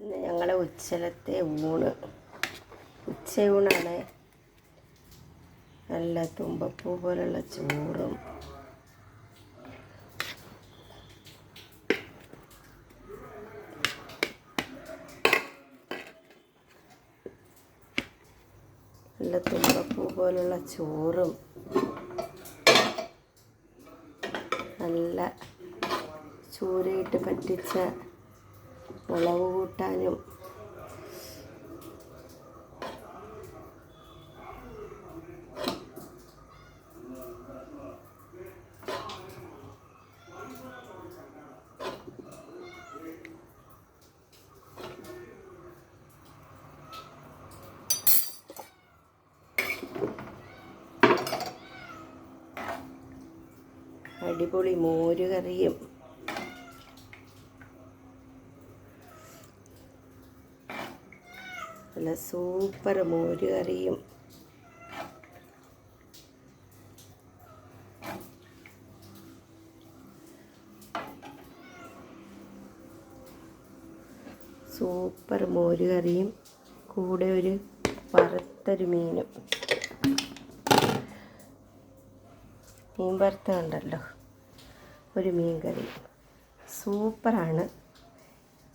ഞങ്ങളെ ഉച്ചലത്തെ ഊണ്. ഉച്ചയൂണാണ് നല്ല തുമ്പപ്പൂ പോലുള്ള ചോറും നല്ല തുമ്പപ്പൂ പോലുള്ള ചോറും. നല്ല ചൂരയിട്ട് പറ്റിച്ച മുളക് കൂട്ടാനും. അടിപൊളി മോരുകറിയും. നല്ല സൂപ്പർ മോര് കറിയും സൂപ്പർ മോര് കറിയും കൂടെ ഒരു വറുത്തൊരു മീനും. മീൻ വറുത്തുണ്ടല്ലോ ഒരു മീൻ കറി സൂപ്പറാണ്.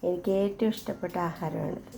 എനിക്ക് ഏറ്റവും ഇഷ്ടപ്പെട്ട ആഹാരമാണിത്.